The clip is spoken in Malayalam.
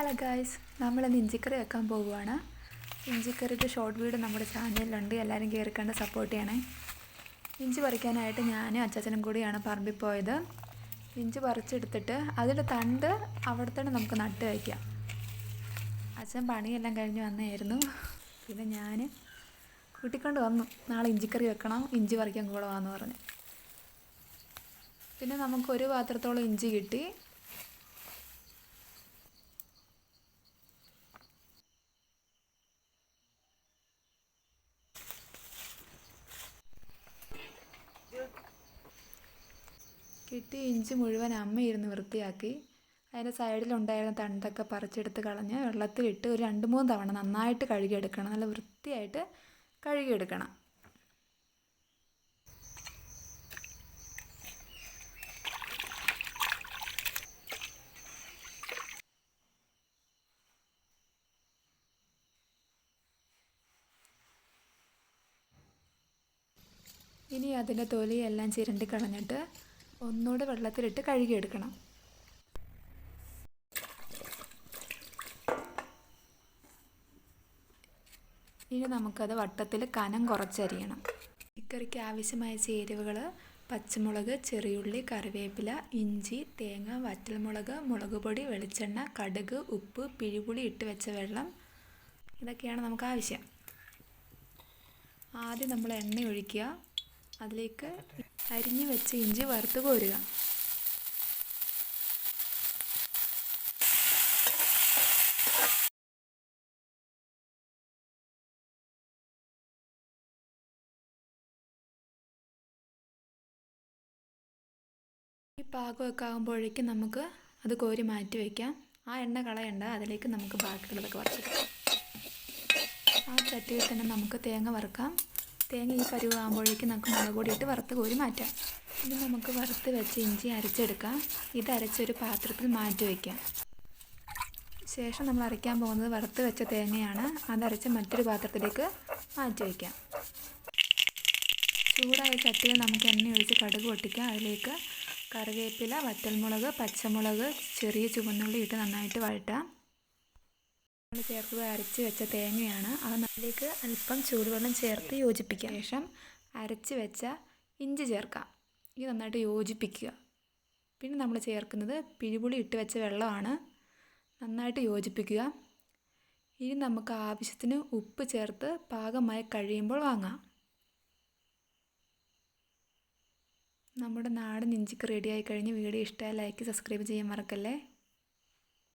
ഹലോ ഗായ്സ് നമ്മളിന്ന് ഇഞ്ചിക്കറി വെക്കാൻ പോവുകയാണ് ഇഞ്ചിക്കറിയുടെ ഷോർട്ട് വീഡിയോ നമ്മുടെ ചാനലിലുണ്ട്. എല്ലാവരും കയറി സപ്പോർട്ട് ചെയ്യണേ. ഇഞ്ചി പറിക്കാനായിട്ട് ഞാനും അച്ചാച്ചനും കൂടിയാണ് പറമ്പിൽ പോയത്. ഇഞ്ചി പറിച്ചെടുത്തിട്ട് അതിന്റെ തണ്ട് അവിടെ തന്നെ നമുക്ക് നട്ട് വയ്ക്കാം അച്ഛൻ പണിയെല്ലാം കഴിഞ്ഞ് വന്നായിരുന്നു. പിന്നെ ഞാൻ കൂട്ടിക്കൊണ്ട് വന്നു. നാളെ ഇഞ്ചിക്കറി വെക്കണം ഇഞ്ചി പറിക്കാൻ കൂടെ വാന്ന് പറഞ്ഞു. പിന്നെ നമുക്ക് ഒരു പാത്രത്തോളം ഇഞ്ചി കിട്ടി. കിട്ടിയ ഇഞ്ചി മുഴുവൻ അമ്മ ഇരുന്ന് വൃത്തിയാക്കി. അതിന്റെ സൈഡിലുണ്ടായിരുന്ന തണ്ടൊക്കെ പറിച്ചെടുത്ത് കളഞ്ഞ് വെള്ളത്തിലിട്ട് ഒരു രണ്ട് മൂന്ന് തവണ നന്നായിട്ട് കഴുകിയെടുക്കണം. നല്ല വൃത്തിയായിട്ട് കഴുകിയെടുക്കണം. ഇനി അതിന്റെ തൊലിയെല്ലാം ചിരണ്ടി കളഞ്ഞിട്ട് ഒന്നുകൂടെ വെള്ളത്തിലിട്ട് കഴുകിയെടുക്കണം. ഇനി നമുക്കത് വട്ടത്തിൽ കനം കുറച്ചരിയണം. ഇക്കറിക്ക് ആവശ്യമായ ചേരുവകൾ പച്ചമുളക് ചെറിയുള്ളി കറിവേപ്പില ഇഞ്ചി തേങ്ങ വറ്റൽമുളക് മുളക് പൊടി വെളിച്ചെണ്ണ കടുക് ഉപ്പ് പിഴിപുളി ഇട്ട് വെച്ച വെള്ളം. ഇതൊക്കെയാണ് നമുക്ക് ആവശ്യം. ആദ്യം നമ്മൾ എണ്ണ ഒഴിക്കുക. അതിലേക്ക് അരിഞ്ഞു വെച്ച ഇഞ്ചി വറുത്ത് കോരുക. ഈ പാകമൊക്കെ ആകുമ്പോഴേക്കും നമുക്ക് അത് കോരി മാറ്റി വയ്ക്കാം. ആ എണ്ണ കളയണ്ട അതിലേക്ക് നമുക്ക് ബാക്കിയുള്ളതൊക്കെ വറുത്തെടുക്കാം. ആ ചട്ടിയിൽ തന്നെ നമുക്ക് തേങ്ങ വറുക്കാം. തേങ്ങ ഈ പരുവാകുമ്പോഴേക്കും നമുക്ക് മുളക് പൊടി ഇട്ട് വറുത്ത് കോരി മാറ്റാം. ഇനി നമുക്ക് വറുത്ത് വെച്ച് ഇഞ്ചി അരച്ചെടുക്കാം. ഇത് അരച്ചൊരു പാത്രത്തിൽ മാറ്റി വയ്ക്കാം ശേഷം നമ്മൾ അരയ്ക്കാൻ പോകുന്നത് വറുത്ത് വെച്ച തേങ്ങയാണ്. അതരച്ച് മറ്റൊരു പാത്രത്തിലേക്ക് മാറ്റി വയ്ക്കാം ചൂടായ ചട്ടിയിൽ നമുക്ക് എണ്ണ ഒഴിച്ച് കടുക് പൊട്ടിക്കാം. അതിലേക്ക് കറിവേപ്പില വറ്റൽമുളക് പച്ചമുളക് ചെറിയ ചുവന്നുള്ളി ഇട്ട് നന്നായിട്ട് വഴറ്റാം. നമ്മൾ ചേർത്ത് അരച്ച് വെച്ച തേങ്ങയാണ്. അത് നമ്മളിലേക്ക് അല്പം ചൂടുവെള്ളം ചേർത്ത് യോജിപ്പിക്കുക. ശേഷം അരച്ച് വെച്ച ഇഞ്ചി ചേർക്കാം. ഇത് നന്നായിട്ട് യോജിപ്പിക്കുക. പിന്നെ നമ്മൾ ചേർക്കുന്നത് പിഴിപുളി ഇട്ട് വെച്ച വെള്ളമാണ്. നന്നായിട്ട് യോജിപ്പിക്കുക. ഇനി നമുക്ക് ആവശ്യത്തിന് ഉപ്പ് ചേർത്ത് പാകമായി കഴിയുമ്പോൾ വാങ്ങാം. നമ്മുടെ നാടൻ ഇഞ്ചിക്ക് റെഡിയായി കഴിഞ്ഞ് വീഡിയോ ഇഷ്ടമായി ലൈക്ക് സബ്സ്ക്രൈബ് ചെയ്യാൻ മറക്കല്ലേ?